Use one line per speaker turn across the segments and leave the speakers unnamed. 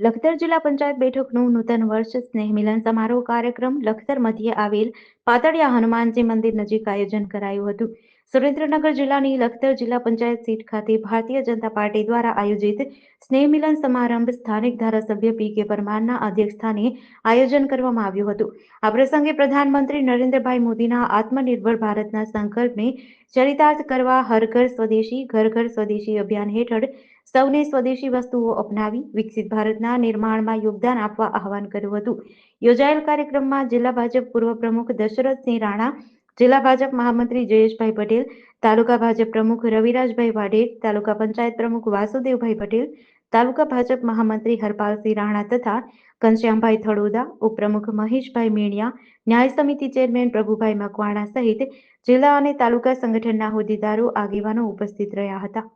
લખતર જિલ્લા પંચાયત બેઠકનું નૂતન વર્ષ સ્નેહ મિલન સમારોહ કાર્યક્રમ લખતર મધ્યે આવેલ પાતળિયા હનુમાનજી મંદિર નજીક આયોજન કરાયું હતું. સુરેન્દ્રનગર જિલ્લાની લખતર જિલ્લા પંચાયત સીટ ખાતે ભારતીય જનતા પાર્ટી દ્વારા આયોજિત સ્નેહ મિલન સમારંભ સ્થાનિક ધારાસભ્ય પી કે પરમારના અધ્યક્ષસ્થાને આયોજન કરવામાં આવ્યું હતું. આ પ્રસંગે પ્રધાનમંત્રી નરેન્દ્રભાઈ મોદીના આત્મનિર્ભર ભારતના સંકલ્પને ચરિતાર્થ કરવા હર ઘર સ્વદેશી ઘર ઘર સ્વદેશી અભિયાન હેઠળ સૌને સ્વદેશી વસ્તુઓ અપનાવી, વિકસિત ભારતના નિર્માણમાં યોગદાન આપવા આહવાન કર્યું હતું. યોજાયેલ કાર્યક્રમમાં જિલ્લા ભાજપ પૂર્વ પ્રમુખ દશરથસિંહ રાણા, જિલ્લા ભાજપ મહામંત્રી જયેશભાઈ પટેલ, તાલુકા ભાજપ પ્રમુખ રવિરાજભાઈ વાઢેર, તાલુકા પંચાયત પ્રમુખ વાસુદેવભાઈ પટેલ, તાલુકા ભાજપ મહામંત્રી હરપાલસિંહ રાણા તથા ઘનશ્યામભાઈ થડોદા, ઉપપ્રમુખ મહેશભાઈ મેણિયા, ન્યાય સમિતિ ચેરમેન પ્રભુભાઈ મકવાણા સહિત જિલ્લા અને તાલુકા સંગઠનના હોદ્દેદારો, આગેવાનો ઉપસ્થિત રહ્યા હતા.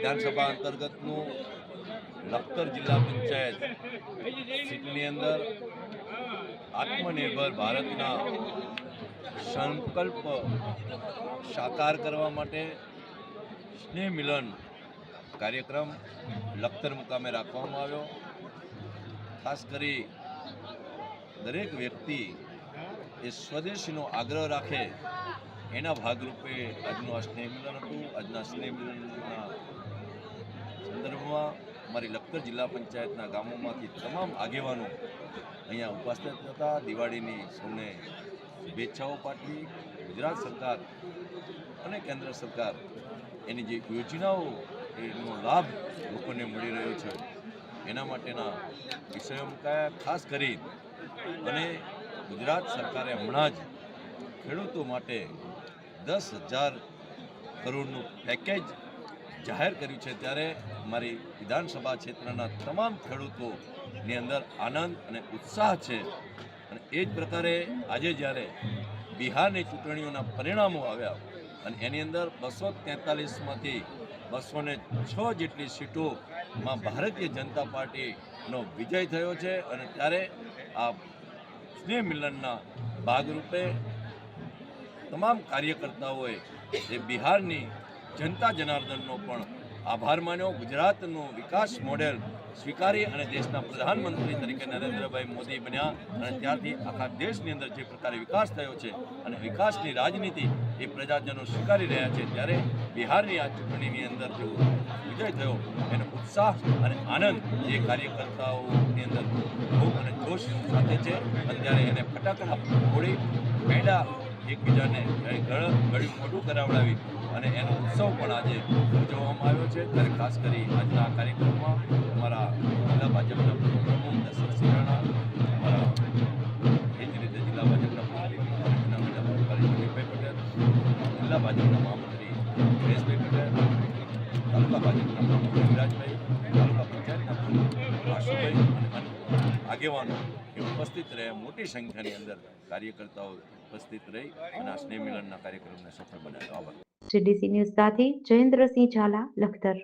વિધાનસભા અંતર્ગતનું લખતર જિલ્લા પંચાયત સીટની અંદર આત્મનિર્ભર ભારતના સંકલ્પ સાકાર કરવા માટે સ્નેહ મિલન કાર્યક્રમ લખતર મુકામે રાખવામાં આવ્યો. ખાસ કરી દરેક વ્યક્તિ એ સ્વદેશીનો આગ્રહ રાખે એના ભાગરૂપે આજનું આ સ્નેહ મિલન હતું. આજના સ્નેહ મિલનના સંદર્ભમાં મારી લખતર જિલ્લા પંચાયતના ગામોમાંથી તમામ આગેવાનો અહીંયા ઉપસ્થિત હતા. દિવાળીની સૌને શુભેચ્છાઓ પાઠવી. ગુજરાત સરકાર અને કેન્દ્ર સરકાર એની જે યોજનાઓ, એનો લાભ લોકોને મળી રહ્યો છે, એના માટેના વિષયો મુકાયા. ખાસ કરી અને ગુજરાત સરકારે હમણાં જ ખેડૂતો માટે દસ હજાર કરોડનું પેકેજ જાહેર કર્યું છે ત્યારે મારી વિધાનસભા ક્ષેત્રના તમામ ખેડૂતોની અંદર આનંદ અને ઉત્સાહ છે. અને એ જ પ્રકારે આજે જ્યારે બિહારની ચૂંટણીઓના પરિણામો આવ્યા અને એની અંદર બસો તેતાલીસમાંથી બસો ને છ જેટલી સીટોમાં ભારતીય જનતા પાર્ટીનો વિજય થયો છે અને ત્યારે આ સ્નેહ મિલનના ભાગરૂપે તમામ કાર્યકર્તાઓએ જે બિહારની જનતા જનાર્દનનો પણ આભાર માન્યો. ગુજરાતનું વિકાસ મોડેલ સ્વીકારી અને દેશના પ્રધાનમંત્રી તરીકે નરેન્દ્રભાઈ મોદી બન્યા. અને ત્યારથી આખા દેશની અંદર જે પ્રકારે વિકાસ થયો છે અને વિકાસની રાજનીતિ એ પ્રજાજનો સ્વીકારી રહ્યા છે, ત્યારે બિહારની આ ચૂંટણીની અંદર જેવો વિજય થયો, એનો ઉત્સાહ અને આનંદ જે કાર્યકર્તાઓની અંદર ભૂખ અને જોશ સાથે છે. અને ત્યારે એને ફટાકડા ફોડી પેડા એકબીજાને ગળ ગળ્યું મોટું કરાવડાવી અને એનો ઉત્સવ પણ આજે ઉજવવામાં આવ્યો છે. ત્યારે ખાસ કરી આજના કાર્યક્રમમાં અમારા જિલ્લા ભાજપના પ્રમુખ દશરથસિંહ રાણા અમારા એ જ રીતે જિલ્લા ભાજપના પૂર્વ દિલીપભાઈ પટેલ, જિલ્લા ભાજપના મહામંત્રી સુરેશભાઈ પટેલ, તાલુકા ભાજપના પ્રમુખ રવિરાજભાઈ તાલુકા પંચાયતના પ્રમુખ આશુભાઈ આગેવાનો ઉપસ્થિત રહ્યા મોટી સંખ્યાની અંદર કાર્યકર્તાઓ ઉપસ્થિત રહી અને આ સ્નેહ મિલનના કાર્યક્રમને સફળ બનાવ્યો આભાર.
જીડીસી ન્યૂઝ સાથે ઝાલા, લખતર.